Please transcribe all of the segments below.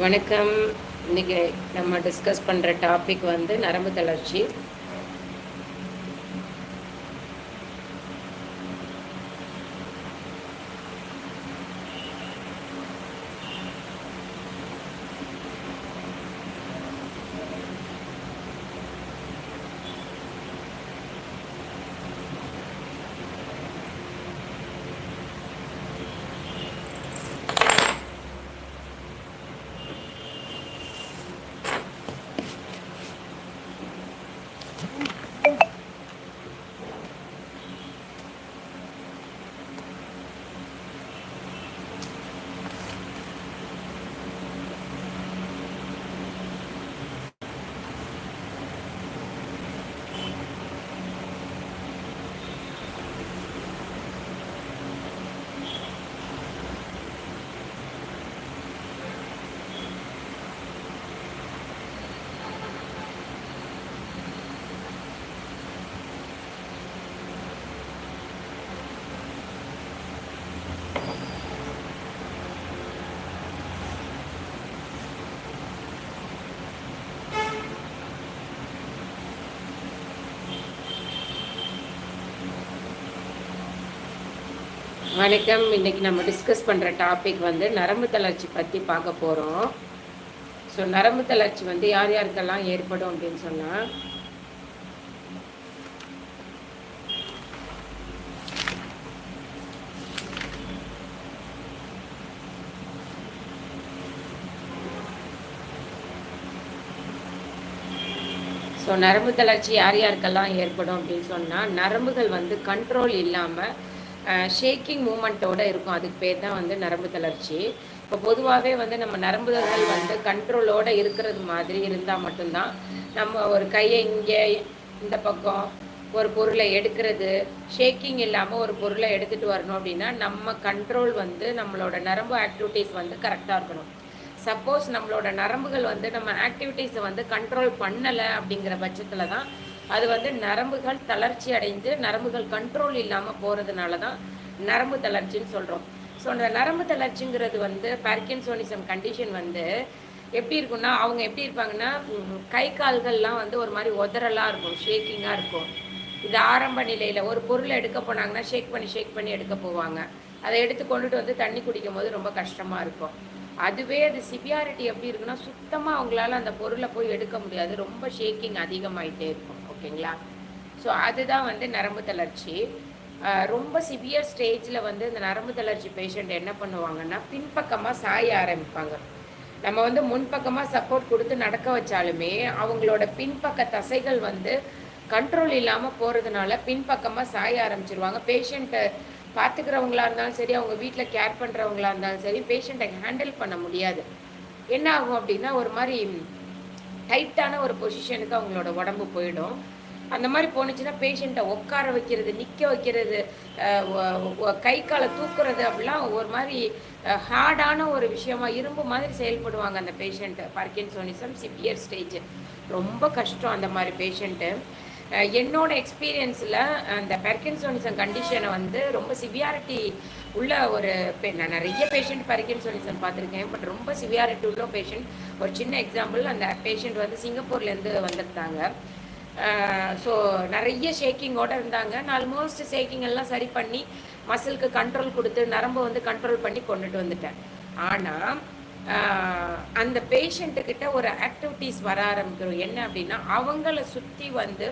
வணக்கம். இன்னைக்கு நம்ம டிஸ்கஸ் பண்ணுற டாபிக் வந்து நரம்பு தளர்ச்சி. வணக்கம். இன்னைக்கு நம்ம டிஸ்கஸ் பண்ணுற டாபிக் வந்து நரம்பு தளர்ச்சி பற்றி பார்க்க போகிறோம் ஸோ நரம்பு தளர்ச்சி வந்து யார் யாருக்கெல்லாம் ஏற்படும் அப்படின்னு சொன்னால் ஸோ நரம்பு தளர்ச்சி யார் யாருக்கெல்லாம் ஏற்படும் அப்படின்னு சொன்னால் நரம்புகள் வந்து கண்ட்ரோல் இல்லாமல் ஷேக்கிங் மூமெண்ட்டோட இருக்கும். அதுக்கு பேர் தான் வந்து நரம்பு தளர்ச்சி. இப்போ பொதுவாகவே வந்து நம்ம நரம்புகள் வந்து கண்ட்ரோலோடு இருக்கிறது மாதிரி இருந்தால் மட்டும்தான் நம்ம ஒரு கையை இங்கே இந்த பக்கம் ஒரு பொருளை எடுக்கிறது. ஷேக்கிங் இல்லாமல் ஒரு பொருளை எடுத்துகிட்டு வரணும் அப்படின்னா நம்ம கண்ட்ரோல் வந்து நம்மளோட நரம்பு ஆக்டிவிட்டீஸ் வந்து கரெக்டாக இருக்கணும். சப்போஸ் நம்மளோட நரம்புகள் வந்து நம்ம ஆக்டிவிட்டீஸை வந்து கண்ட்ரோல் பண்ணலை அப்படிங்கிற பட்சத்தில் தான் அது வந்து நரம்புகள் தளர்ச்சி அடைந்து நரம்புகள் கண்ட்ரோல் இல்லாமல் போகிறதுனால தான் நரம்பு தளர்ச்சின்னு சொல்கிறோம் ஸோ அந்த நரம்பு தளர்ச்சிங்கிறது வந்து பார்க்கின்சோனிசம் கண்டிஷன் வந்து எப்படி இருக்கும்னா அவங்க எப்படி இருப்பாங்கன்னா கை கால்கள்லாம் வந்து ஒரு மாதிரி உதறலாக இருக்கும் ஷேக்கிங்காக இருக்கும். இது ஆரம்ப நிலையில் ஒரு பொருளை எடுக்க போனாங்கன்னா ஷேக் பண்ணி ஷேக் பண்ணி எடுக்க போவாங்க. அதை எடுத்து கொண்டுட்டு வந்து தண்ணி குடிக்கும் போது ரொம்ப கஷ்டமாக இருக்கும். அதுவே அது சிவியாரிட்டி எப்படி இருக்குன்னா சுத்தமாக அவங்களால அந்த பொருளை போய் எடுக்க முடியாது. ரொம்ப ஷேக்கிங் அதிகமாயிட்டே இருக்கும். ஓகேங்களா? ஸோ அதுதான் வந்து நரம்பு தளர்ச்சி. ரொம்ப சிவியர் ஸ்டேஜில் வந்து இந்த நரம்பு தளர்ச்சி பேஷண்ட் என்ன பண்ணுவாங்கன்னா பின்பக்கமாக சாய ஆரம்பிப்பாங்க. நம்ம வந்து முன்பக்கமாக சப்போர்ட் கொடுத்து நடக்க வச்சாலுமே அவங்களோட பின்பக்க தசைகள் வந்து கண்ட்ரோல் இல்லாமல் போகிறதுனால பின்பக்கமாக சாய ஆரம்பிச்சிருவாங்க. பேஷண்ட்டை பார்த்துக்கிறவங்களா இருந்தாலும் சரி அவங்க வீட்டில் கேர் பண்ணுறவங்களா இருந்தாலும் சரி பேஷண்ட்டை ஹேண்டில் பண்ண முடியாது. என்ன ஆகும் அப்படின்னா ஒரு மாதிரி டைட்டான ஒரு பொசிஷனுக்கு அவங்களோட உடம்பு போயிடும். அந்த மாதிரி போணுச்சுன்னா பேஷண்ட்டை உட்கார வைக்கிறது நிற்க வைக்கிறது கை காலை தூக்குறது அப்படிலாம் ஒரு மாதிரி ஹார்டான ஒரு விஷயமா இரும்பு மாதிரி செயல்படுவாங்க அந்த பேஷண்ட்டு பார்க்கின்சோனிசம் சிவியர் ஸ்டேஜ் ரொம்ப கஷ்டம் அந்த மாதிரி பேஷண்ட்டு என்னோட எக்ஸ்பீரியன்ஸில் அந்த பெர்கின்சோனிசம் கண்டிஷனை வந்து ரொம்ப சிவியாரிட்டி உள்ள ஒரு நான் நிறைய பேஷண்ட் பெர்கின்சோனிசம் பார்த்துருக்கேன் பட் ரொம்ப சிவியாரிட்டி உள்ள பேஷண்ட் ஒரு சின்ன எக்ஸாம்பிள் அந்த பேஷண்ட் வந்து சிங்கப்பூர்லேருந்து வந்திருந்தாங்க. ஸோ நிறைய ஷேக்கிங்கோடு இருந்தாங்க. நான் ஆல்மோஸ்ட் ஷேக்கிங் எல்லாம் சரி பண்ணி மசிலுக்கு கண்ட்ரோல் கொடுத்து நரம்பு வந்து கண்ட்ரோல் பண்ணி கொண்டுட்டு வந்துட்டேன். ஆனால் அந்த பேஷண்ட்டுக்கிட்ட ஒரு ஆக்டிவிட்டீஸ் வர ஆரம்பிக்கிறோம். என்ன அப்படின்னா அவங்கள சுற்றி வந்து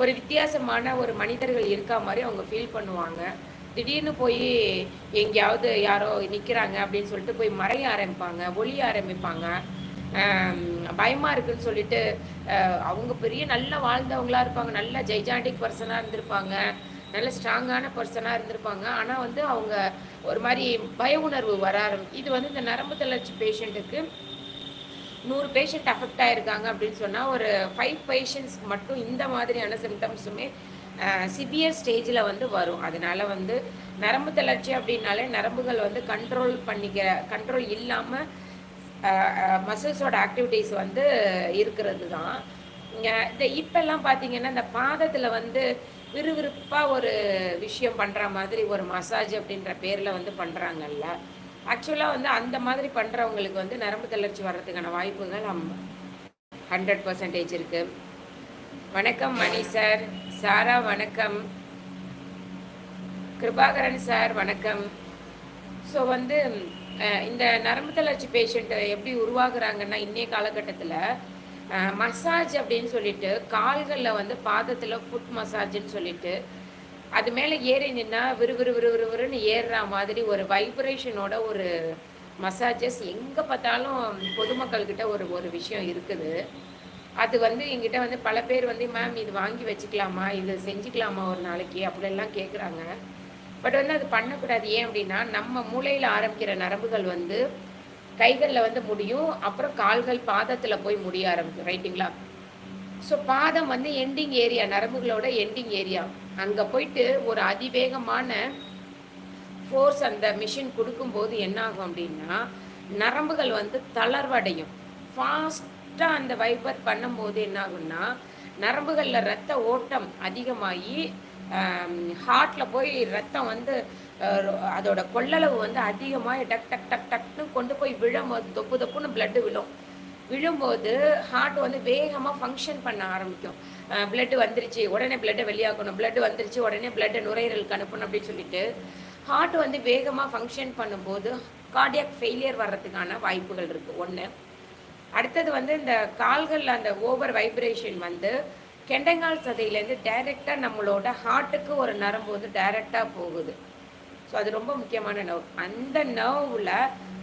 ஒரு வித்தியாசமான ஒரு மனிதர்கள் இருக்கா மாதிரி அவங்க ஃபீல் பண்ணுவாங்க. திடீர்னு போய் எங்கேயாவது யாரோ நிற்கிறாங்க அப்படின்னு சொல்லிட்டு போய் மறைய ஆரம்பிப்பாங்க ஒளிய ஆரம்பிப்பாங்க. பயமாக இருக்குன்னு சொல்லிட்டு அவங்க பெரிய நல்லா வாழ்ந்தவங்களா இருப்பாங்க. நல்ல ஜெய்ஜாண்டிக் பர்சனாக இருந்திருப்பாங்க. நல்ல ஸ்ட்ராங்கான பர்சனாக இருந்திருப்பாங்க. ஆனால் வந்து அவங்க ஒரு மாதிரி பய உணர்வு வர ஆரம்பி இது வந்து இந்த நரம்பு தளர்ச்சி பேஷண்ட்டுக்கு நூறு பேஷண்ட் அஃபெக்ட் ஆகிருக்காங்க அப்படின்னு சொன்னால் ஒரு ஃபைவ் பேஷண்ட்ஸ்க்கு மட்டும் இந்த மாதிரியான சிம்டம்ஸுமே சிவியர் ஸ்டேஜில் வந்து வரும். அதனால் வந்து நரம்பு தளர்ச்சி அப்படின்னாலே நரம்புகள் வந்து கண்ட்ரோல் பண்ணிக்கிற கண்ட்ரோல் இல்லாமல் மசில்ஸோட ஆக்டிவிட்டீஸ் வந்து இருக்கிறது தான் இந்த இப்போல்லாம் பார்த்தீங்கன்னா இந்த பாதத்தில் வந்து விறுவிறுப்பாக ஒரு விஷயம் பண்ணுற மாதிரி ஒரு மசாஜ் அப்படின்ற பேரில் வந்து பண்ணுறாங்கல்ல ஆக்சுவலாக வந்து அந்த மாதிரி பண்ணுறவங்களுக்கு வந்து நரம்பு தளர்ச்சி வர்றதுக்கான வாய்ப்புகள் ஹண்ட்ரட் பர்சன்டேஜ் இருக்குது வணக்கம் மணி சார். சாரா வணக்கம். கிருபாகரன் சார் வணக்கம். ஸோ வந்து இந்த நரம்பு தளர்ச்சி பேஷண்ட்டை எப்படி உருவாகுறாங்கன்னா இன்றைய காலகட்டத்தில் மசாஜ் அப்படின்னு சொல்லிட்டு கால்களில் வந்து பாதத்தில் ஃபுட் மசாஜ்னு சொல்லிட்டு அது மேலே ஏறி நின்னா விறுவிறு விறுவிறுன்னு ஏறுற மாதிரி ஒரு வைப்ரேஷனோட ஒரு மசாஜஸ் எங்கே பார்த்தாலும் பொதுமக்கள்கிட்ட ஒரு ஒரு விஷயம் இருக்குது. அது வந்து எங்கிட்ட வந்து பல பேர் வந்து மேம் இது வாங்கி வச்சுக்கலாமா? இது செஞ்சுக்கலாமா ஒரு நாளைக்கு? அப்படிலாம் கேட்குறாங்க பட் வந்து அது பண்ணக்கூடாது. ஏன் அப்படின்னா நம்ம மூளையில் ஆரம்பிக்கிற நரம்புகள் வந்து கைகளில் வந்து முடியும். அப்புறம் கால்கள் பாதத்தில் போய் முடிய ஆரம்பிக்கும். ரைட்டுங்களா ஸோ பாதம் வந்து எண்டிங் ஏரியா நரம்புகளோட எண்டிங் ஏரியா அங்கே போயிட்டு ஒரு அதிவேகமான ஃபோர்ஸ் அந்த மிஷின் கொடுக்கும்போது என்ன ஆகும் அப்படின்னா நரம்புகள் வந்து தளர்வடையும். ஃபாஸ்ட்டாக அந்த வைபர் பண்ணும்போது என்னாகும்னா நரம்புகளில் ரத்த ஓட்டம் அதிகமாகி ஹார்ட்டில் போய் ரத்தம் வந்து அதோட கொள்ளளவு வந்து அதிகமாக டக் டக் டக் டக்னு கொண்டு போய் விழும்போது தொப்பு தொப்புன்னு பிளட்டு விழும். விழும்போது ஹார்ட் வந்து வேகமாக ஃபங்க்ஷன் பண்ண ஆரம்பிக்கும். பிளட்டு வந்துருச்சு உடனே பிளட்டை வெளியாக்கணும் பிளட் வந்துருச்சு உடனே பிளட்டை நுரையீரலுக்கு அனுப்பணும் அப்படின்னு சொல்லிட்டு ஹார்ட் வந்து வேகமாக ஃபங்க்ஷன் பண்ணும்போது கார்டியாக் ஃபெயிலியர் வர்றதுக்கான வாய்ப்புகள் இருக்குது ஒன்று அடுத்தது வந்து இந்த கால்களில் அந்த ஓவர் வைப்ரேஷன் வந்து கெண்டங்கால் சதையிலேருந்து டைரெக்டாக நம்மளோட ஹார்ட்டுக்கு ஒரு நரம்பு வந்து டைரெக்டாக போகுது. ஸோ அது ரொம்ப முக்கியமான நர்வ் அந்த நர்வில்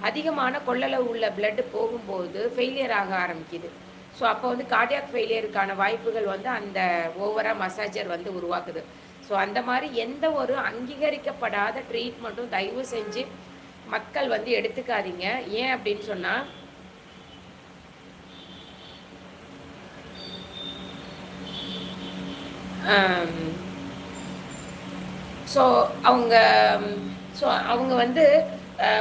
அதிகமான கொள்ளளவு உள்ள பிளட்டு போகும்போது ஃபெயிலியர் ஆக ஆரம்பிக்குது. ஸோ அப்போ வந்து கார்டியாக் ஃபெயிலியருக்கான வாய்ப்புகள் வந்து அந்த ஓவராக மசாஜர் வந்து உருவாக்குது. ஸோ அந்த மாதிரி எந்த ஒரு அங்கீகரிக்கப்படாத ட்ரீட்மெண்ட்டும் தயவு செஞ்சு மக்கள் வந்து எடுத்துக்காதீங்க. ஏன் அப்படின்னு சொன்னால் ஸோ அவங்க ஸோ அவங்க வந்து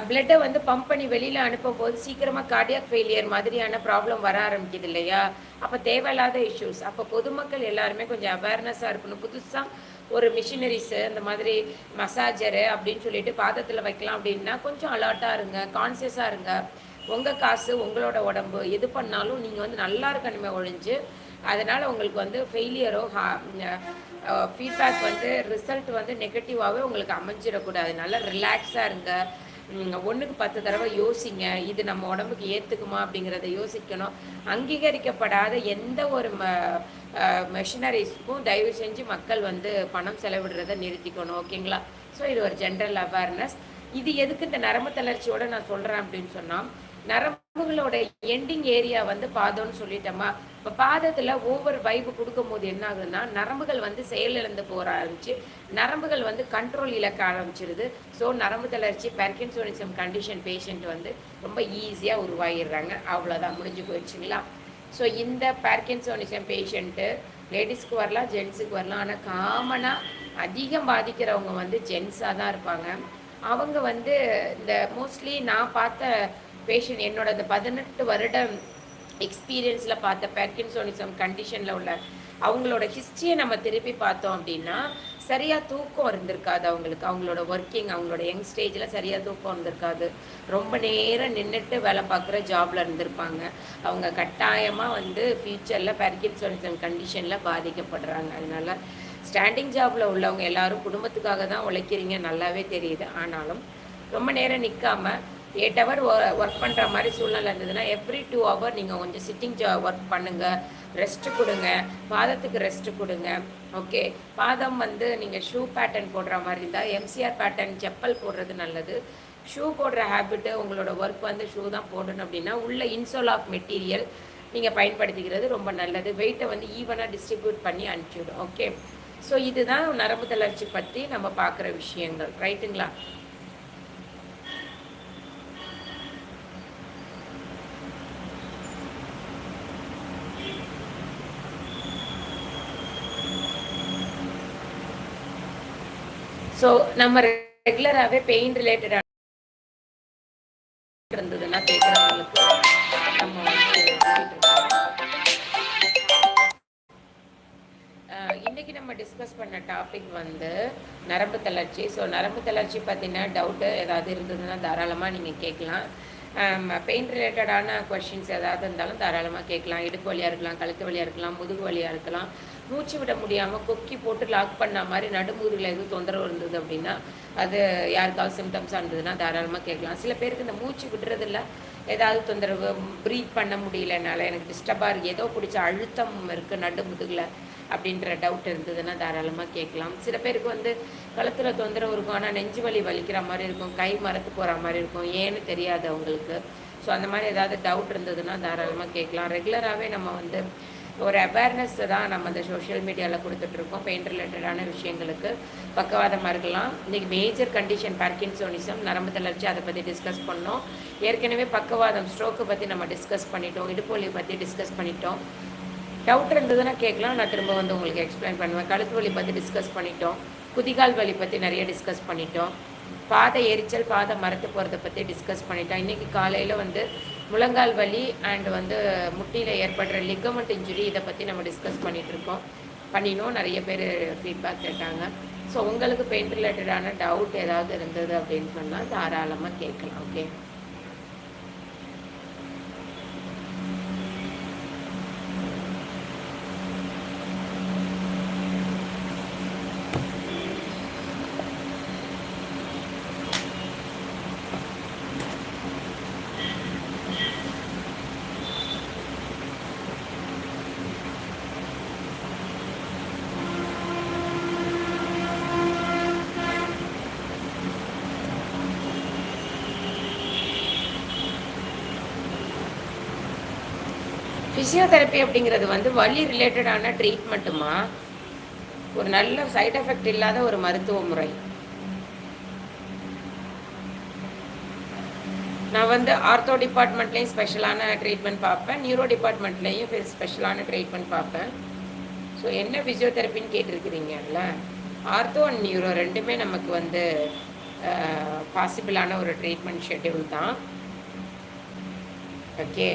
பிளட்டை வந்து பம்ப் பண்ணி வெளியில் அனுப்பும் போது சீக்கிரமாக கார்டியாக் ஃபெயிலியர் மாதிரியான ப்ராப்ளம் வர ஆரம்பிக்குது இல்லையா? அப்போ தேவையில்லாத இஷ்யூஸ் அப்போ பொதுமக்கள் எல்லாருமே கொஞ்சம் அவேர்னஸாக இருக்கணும். புதுசாக ஒரு மிஷினரிஸு அந்த மாதிரி மசாஜரு அப்படின்னு சொல்லிட்டு பாதத்தில் வைக்கலாம் அப்படின்னா கொஞ்சம் அலர்ட்டாக இருங்க கான்சியஸாக இருங்க. உங்கள் காசு உங்களோட உடம்பு எது பண்ணாலும் நீங்கள் வந்து நல்லா இருக்கணுமே ஒழிஞ்சு அதனால் உங்களுக்கு வந்து ஃபெயிலியரோ ஃபீட்பேக் வந்து ரிசல்ட் வந்து நெகட்டிவாகவே உங்களுக்கு அமைஞ்சிடக்கூடாது. நல்லா ரிலாக்ஸாக இருங்க. ஒன்றுக்கு பத்து தடவை யோசிங்க இது நம்ம உடம்புக்கு ஏற்றுக்குமா அப்படிங்கிறத யோசிக்கணும். அங்கீகரிக்கப்படாத எந்த ஒரு ம மெஷினரிஸ்க்கும் தயவு செஞ்சு மக்கள் வந்து பணம் செலவிடுறதை நிறுத்திக்கணும் ஓகேங்களா? ஸோ இது ஒரு ஜென்ரல் அவேர்னஸ் இது எதுக்கு இந்த நரம்பு தளர்ச்சியோட நான் சொல்கிறேன் அப்படின்னு சொன்னால் நரம்பு நரம்புகளோட எண்டிங் ஏரியா வந்து பாதம்னு சொல்லிட்டோமா இப்போ பாதத்தில் ஓவர் வைப்பு கொடுக்கும் போது என்ன ஆகுதுன்னா நரம்புகள் வந்து செயலிழந்து போக ஆரம்பிச்சு நரம்புகள் வந்து கண்ட்ரோல் இழக்க ஆரம்பிச்சிருது. ஸோ நரம்பு தளர்ச்சி பெர்கின்சோனிசம் கண்டிஷன் பேஷண்ட் வந்து ரொம்ப ஈஸியாக உருவாகிடுறாங்க. அவ்வளோதான் முடிஞ்சு போயிடுச்சுங்களா? ஸோ இந்த பார்க்கின்சோனிசம் பேஷண்ட்டு லேடிஸ்க்கு வரலாம் ஜென்ஸுக்கு வரலாம். ஆனால் காமனாக அதிகம் பாதிக்கிறவங்க வந்து ஜென்ஸாக தான் இருப்பாங்க. அவங்க வந்து இந்த மோஸ்ட்லி நான் பார்த்த பேஷண்ட் என்னோட அந்த பதினெட்டு வருடம் எக்ஸ்பீரியன்ஸில் பார்த்த பெர்கின்சோனிசம் கண்டிஷனில் உள்ள அவங்களோட ஹிஸ்ட்ரியை நம்ம திருப்பி பார்த்தோம் அப்படின்னா சரியாக தூக்கம் இருந்திருக்காது அவங்களுக்கு. அவங்களோட ஒர்க்கிங் அவங்களோட யங் ஸ்டேஜில் சரியாக தூக்கம் இருந்திருக்காது. ரொம்ப நேரம் நின்றுட்டு வேலை பார்க்குற ஜாபில் இருந்திருப்பாங்க. அவங்க கட்டாயமாக வந்து ஃப்யூச்சரில் பெர்கின்சோனிசம் கண்டிஷனில் பாதிக்கப்படுறாங்க. அதனால் ஸ்டாண்டிங் ஜாபில் உள்ளவங்க எல்லாரும் குடும்பத்துக்காக தான் உழைக்கிறீங்க நல்லாவே தெரியுது. ஆனாலும் ரொம்ப நேரம் நிற்காமல் எயிட் ஹவர் ஒர்க் பண்ணுற மாதிரி சூழ்நிலை இருந்ததுன்னா எவ்ரி டூ ஹவர் நீங்கள் கொஞ்சம் சிட்டிங் ஜா ஒர்க் பண்ணுங்கள் ரெஸ்ட்டு கொடுங்க பாதத்துக்கு ரெஸ்ட்டு கொடுங்க ஓகே பாதம் வந்து நீங்கள் ஷூ பேட்டர்ன் போடுற மாதிரி இருந்தால் எம்சிஆர் பேட்டர்ன் செப்பல் போடுறது நல்லது. ஷூ போடுற ஹேபிட்டு உங்களோட ஒர்க் வந்து ஷூ தான் போடணும் அப்படின்னா உள்ள இன்சோல் ஆஃப் மெட்டீரியல் நீங்கள் பயன்படுத்திக்கிறது ரொம்ப நல்லது. வெயிட்டை வந்து ஈவனாக டிஸ்ட்ரிபியூட் பண்ணி அனுப்பிச்சிவிடும் ஓகே ஸோ இதுதான் நரம்பு தளர்ச்சி பற்றி நம்ம பார்க்குற விஷயங்கள் ரைட்டுங்களா ஸோ நம்ம ரெகுலராகவே பெயின் ரிலேட்டடான இருந்ததுன்னா கேட்குறவங்களுக்கு நம்ம வந்து இன்னைக்கு நம்ம டிஸ்கஸ் பண்ண டாபிக் வந்து நரம்பு தளர்ச்சி. ஸோ நரம்பு தளர்ச்சி பார்த்தீங்கன்னா டவுட்டு ஏதாவது இருந்ததுன்னா தாராளமாக நீங்கள் கேட்கலாம். பெயின் ரிலேட்டடான கொஷின்ஸ் ஏதாவது இருந்தாலும் தாராளமாக கேட்கலாம். இடுப்பு வழியாக இருக்கலாம் கழுத்து வழியாக இருக்கலாம் முதுகு வழியாக இருக்கலாம். மூச்சு விட முடியாமல் கொக்கி போட்டு லாக் பண்ண மாதிரி நடுமுதுகில் எதுவும் தொந்தரவு இருந்தது அப்படின்னா அது யாருக்காவது சிம்டம்ஸாக இருந்ததுன்னா தாராளமாக கேட்கலாம். சில பேருக்கு இந்த மூச்சு விடுறதில்ல. ஏதாவது தொந்தரவு ப்ரீத் பண்ண முடியல என்னால் எனக்கு டிஸ்டர்பாக இருக்குது ஏதோ பிடிச்ச அழுத்தம் இருக்குது நடு முதுகில் அப்படின்ற டவுட் இருந்ததுன்னா தாராளமாக கேட்கலாம். சில பேருக்கு வந்து கழுத்தில் தொந்தரவு இருக்கும். ஆனால் நெஞ்சு வலி வலிக்கிற மாதிரி இருக்கும். கை மரத்து போகிற மாதிரி இருக்கும். ஏன்னு தெரியாது அவங்களுக்கு. ஸோ அந்த மாதிரி ஏதாவது டவுட் இருந்ததுன்னா தாராளமாக கேட்கலாம். ரெகுலராகவே நம்ம வந்து ஒரு அவேர்னஸ் தான் நம்ம இந்த சோஷியல் மீடியாவில் கொடுத்துட்ருக்கோம் பெயின் ரிலேட்டடான விஷயங்களுக்கு. பக்கவாதமாக இருக்கலாம் இன்றைக்கி மேஜர் கண்டிஷன் பார்க்கின்சோனிசம் நரம்பு தளர்ச்சி அதை பற்றி டிஸ்கஸ் பண்ணோம். ஏற்கனவே பக்கவாதம் ஸ்ட்ரோக்கை பற்றி நம்ம டிஸ்கஸ் பண்ணிட்டோம் இடுப்பு பற்றி டிஸ்கஸ் பண்ணிட்டோம். டவுட் இருந்ததுன்னா கேட்கலாம் நான் திரும்ப வந்து உங்களுக்கு எக்ஸ்பிளைன் பண்ணுவேன். கழுத்து வலி பற்றி டிஸ்கஸ் பண்ணிட்டோம். குதிகால் வலி பற்றி நிறைய டிஸ்கஸ் பண்ணிட்டோம். பாதை எரிச்சல் பாதை மரத்து போகிறத பற்றி டிஸ்கஸ் பண்ணிட்டோம். இன்றைக்கி காலையில் வந்து முழங்கால் வலி அண்ட் வந்து முட்டியில் ஏற்படுற லிகமெண்ட் இன்ஜுரி இதை பற்றி நம்ம டிஸ்கஸ் பண்ணிட்டு இருக்கோம். பண்ணினோம். நிறைய பேர் ஃபீட்பேக் கேட்டாங்க. ஸோ உங்களுக்கு பெயின் ரிலேட்டடான டவுட் ஏதாவது இருந்தது அப்படின்னு சொன்னால் தாராளமாக கேட்கலாம். ஓகே ஃபிசியோதெரப்பி அப்படிங்கிறது வந்து வலி ரிலேட்டடான ட்ரீட்மெண்ட்டுமா ஒரு நல்ல சைட் எஃபெக்ட் இல்லாத ஒரு மருத்துவ முறை. நான் வந்து ஆர்த்தோ டிபார்ட்மெண்ட்லேயும் ஸ்பெஷலான ட்ரீட்மெண்ட் பார்ப்பேன். நியூரோ டிபார்ட்மெண்ட்லேயும் ஸ்பெஷலான ட்ரீட்மெண்ட் பார்ப்பேன். ஸோ என்ன ஃபிசியோதெரப்பின்னு கேட்டிருக்கிறீங்கல்ல ஆர்த்தோ அண்ட் நியூரோ ரெண்டுமே நமக்கு வந்து பாசிபிளான ஒரு ட்ரீட்மெண்ட் ஷெட்யூல் தான். ஓகே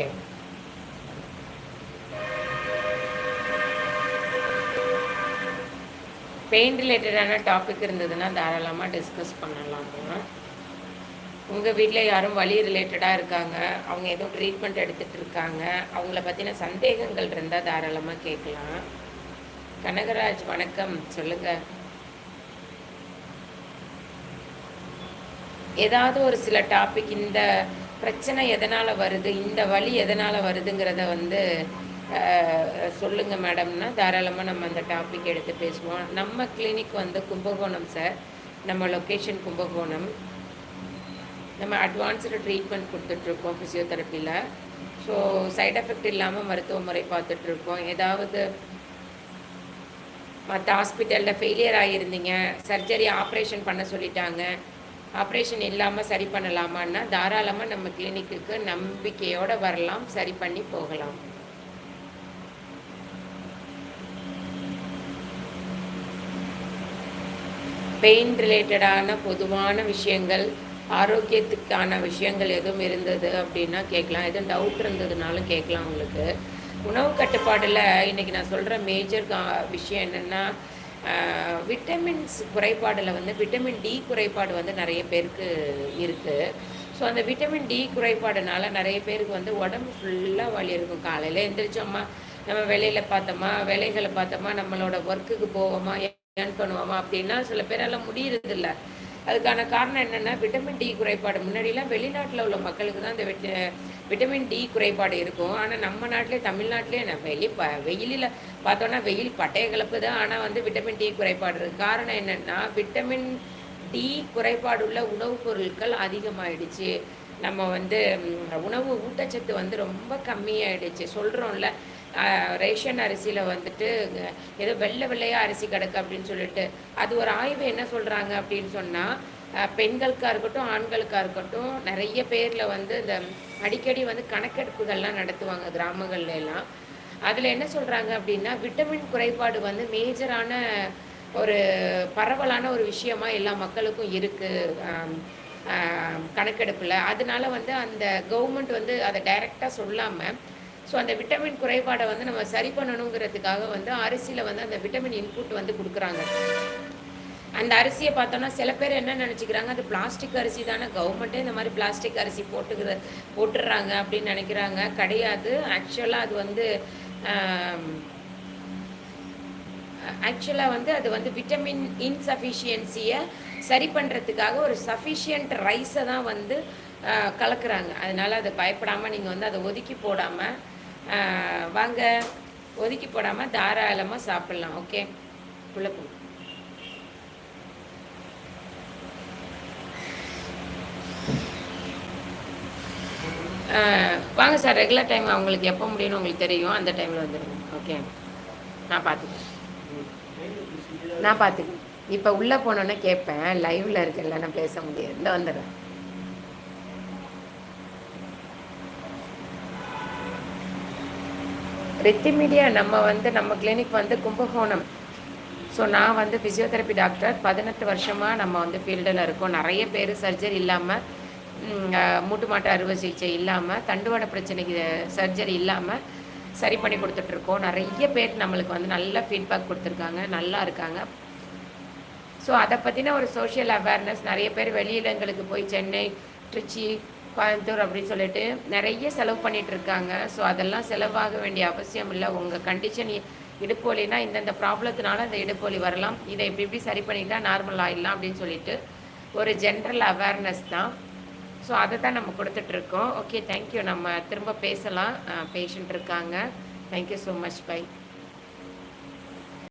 பெயின் ரிலேட்டடான டாபிக் இருந்ததுன்னா தாராளமாக டிஸ்கஸ் பண்ணலாம். உங்கள் வீட்டில் யாரும் வலி ரிலேட்டடாக இருக்காங்க அவங்க ஏதோ ட்ரீட்மெண்ட் எடுத்துகிட்டு இருக்காங்க அவங்கள பற்றின சந்தேகங்கள் இருந்தால் தாராளமாக கேட்கலாம். கனகராஜ் வணக்கம். சொல்லுங்கள் ஏதாவது ஒரு சில டாபிக் இந்த பிரச்சனை எதனால் வருது இந்த வழி எதனால் வருதுங்கிறத வந்து சொல்லுங்கள் மேடம்னா தாராளமாக நம்ம அந்த டாபிக் எடுத்து பேசுவோம். நம்ம கிளினிக் வந்து கும்பகோணம் சார் நம்ம லொக்கேஷன் கும்பகோணம். நம்ம அட்வான்ஸ்டு ட்ரீட்மெண்ட் கொடுத்துட்ருக்கோம் ஃபிசியோதெரப்பியில் ஸோ சைட் எஃபெக்ட் இல்லாமல் மருத்துவ முறை பார்த்துட்ருக்கோம். ஏதாவது மற்ற ஹாஸ்பிட்டலில் ஃபெயிலியர் ஆகியிருந்தீங்க சர்ஜரி ஆப்ரேஷன் பண்ண சொல்லிட்டாங்க ஆப்ரேஷன் இல்லாமல் சரி பண்ணலாமான்னா தாராளமாக நம்ம கிளினிக்கு நம்பிக்கையோடு வரலாம் சரி பண்ணி போகலாம். பெயின் ரிலேட்டடான பொதுவான விஷயங்கள் ஆரோக்கியத்துக்கான விஷயங்கள் எதுவும் இருந்தது அப்படின்னா கேட்கலாம். எதுவும் டவுட் இருந்ததுனாலும் கேட்கலாம் உங்களுக்கு. உணவு கட்டுப்பாடில் இன்றைக்கி நான் சொல்கிற மேஜர் விஷயம் என்னென்னா விட்டமின்ஸ் குறைபாடில் வந்து விட்டமின் டி குறைபாடு வந்து நிறைய பேருக்கு இருக்குது ஸோ அந்த விட்டமின் டி குறைபாடுனால நிறைய பேருக்கு வந்து உடம்பு ஃபுல்லாக வலி இருக்கும். காலையில் எந்திரிச்சோம்மா நம்ம வேலையில் பார்த்தோமா வேலைகளை பார்த்தோமா நம்மளோட ஒர்க்குக்கு போவோமா ஏர்ன் பண்ணுவோமா அப்படின்னா சில பேரால் முடியறதில்ல. அதுக்கான காரணம் என்னென்னா விட்டமின் டி குறைபாடு. முன்னாடிலாம் வெளிநாட்டில் உள்ள மக்களுக்கு தான் இந்த விட்ட விட்டமின் டி குறைபாடு இருக்கும். ஆனால் நம்ம நாட்டிலே தமிழ்நாட்டிலே நான் வெளி ப வெயிலில் பார்த்தோன்னா வெயில் பட்டைய கலப்பு தான். ஆனால் வந்து விட்டமின் டி குறைபாடு இருக்குது காரணம் என்னென்னா விட்டமின் டி குறைபாடுள்ள உணவுப் பொருட்கள் அதிகமாகிடுச்சு நம்ம வந்து உணவு ஊட்டச்சத்து வந்து ரொம்ப கம்மியாயிடுச்சு. சொல்கிறோம்ல ரேஷன் அரிசியில் வந்துட்டு ஏதோ வெள்ளை வெள்ளையாக அரிசி கிடக்கு அப்படின்னு சொல்லிட்டு அது ஒரு ஆய்வு என்ன சொல்கிறாங்க அப்படின்னு சொன்னால் பெண்களுக்காக இருக்கட்டும் ஆண்களுக்காக இருக்கட்டும் நிறைய பேரில் வந்து இந்த அடிக்கடி வந்து கணக்கெடுப்புகள்லாம் நடத்துவாங்க கிராமங்கள்ல எல்லாம். அதில் என்ன சொல்கிறாங்க அப்படின்னா விட்டமின் குறைபாடு வந்து மேஜரான ஒரு பரவலான ஒரு விஷயமா எல்லா மக்களுக்கும் இருக்குது கணக்கெடுப்பில். அதனால வந்து அந்த கவர்மெண்ட் வந்து அதை டைரெக்டாக சொல்லாமல் ஸோ அந்த விட்டமின் குறைபாடை வந்து நம்ம சரி பண்ணணுங்கிறதுக்காக வந்து அரிசியில் வந்து அந்த விட்டமின் இன்புட் வந்து கொடுக்குறாங்க. அந்த அரிசியை பார்த்தோன்னா சில பேர் என்ன நினச்சிக்கிறாங்க அது பிளாஸ்டிக் அரிசி தானே கவர்மெண்ட்டே இந்த மாதிரி பிளாஸ்டிக் அரிசி போட்டுக்கிற போட்டுடுறாங்க அப்படின்னு நினைக்கிறாங்க. கிடையாது. ஆக்சுவலாக அது வந்து ஆக்சுவலாக வந்து அது வந்து விட்டமின் இன்சஃபிஷியன்சியை சரி பண்ணுறதுக்காக ஒரு சஃபிஷியன்ட் ரைஸை தான் வந்து கலக்குறாங்க. அதனால் அதை பயப்படாமல் நீங்கள் வந்து அதை ஒதுக்கி போடாமல் வாங்க. ஒதுக்கி போடாமல் தாராளமாக சாப்பிட்லாம் ஓகே? உள்ளே போ. வாங்க சார் ரெகுலர் டைம் அவங்களுக்கு எப்போ முடியும்னு உங்களுக்கு தெரியும். அந்த டைமில் வந்துடுங்க ஓகே? நான் பார்த்துக்கிறேன் நான் பார்த்துக்கிறேன் இப்போ உள்ளே போனோன்னே கேட்பேன் லைவில் இருக்கல நான் பேச முடியாது. இந்த வந்துடுறேன். ரித்தி மீடியா நம்ம வந்து நம்ம கிளினிக் வந்து கும்பகோணம். ஸோ நான் வந்து ஃபிசியோதெரப்பி டாக்டர் பதினெட்டு வருஷமாக நம்ம வந்து ஃபீல்டில் இருக்கோம். நிறைய பேர் சர்ஜரி இல்லாமல் மூட்டு மாட்டு அறுவை சிகிச்சை இல்லாமல் தண்டுவாட பிரச்சனைக்கு சர்ஜரி இல்லாமல் சரி பண்ணி கொடுத்துட்ருக்கோம் நிறைய பேர் நம்மளுக்கு வந்து நல்ல ஃபீட்பேக் கொடுத்துருக்காங்க. நல்லா இருக்காங்க. ஸோ அதை பற்றின ஒரு சோஷியல் அவேர்னஸ் நிறைய பேர் வெளியிடங்களுக்கு போய் சென்னை திருச்சி கோயம்புத்தூர் அப்படின்னு சொல்லிட்டு நிறைய செலவு பண்ணிகிட்ருக்காங்க ஸோ அதெல்லாம் செலவாக வேண்டிய அவசியம் இல்லை. உங்கள் கண்டிஷன் இடுப்பு வலினா இந்தந்த ப்ராப்ளத்தினால அந்த இடுப்பு வலி வரலாம். இதை இப்படி இப்படி சரி பண்ணிட்டா நார்மல் ஆகிடலாம் அப்படின்னு சொல்லிட்டு ஒரு ஜென்ரல் அவேர்னஸ் தான். ஸோ அதை தான் நம்ம கொடுத்துட்ருக்கோம் ஓகே தேங்க்யூ நம்ம திரும்ப பேசலாம். பேஷண்ட் இருக்காங்க. Thank you so much by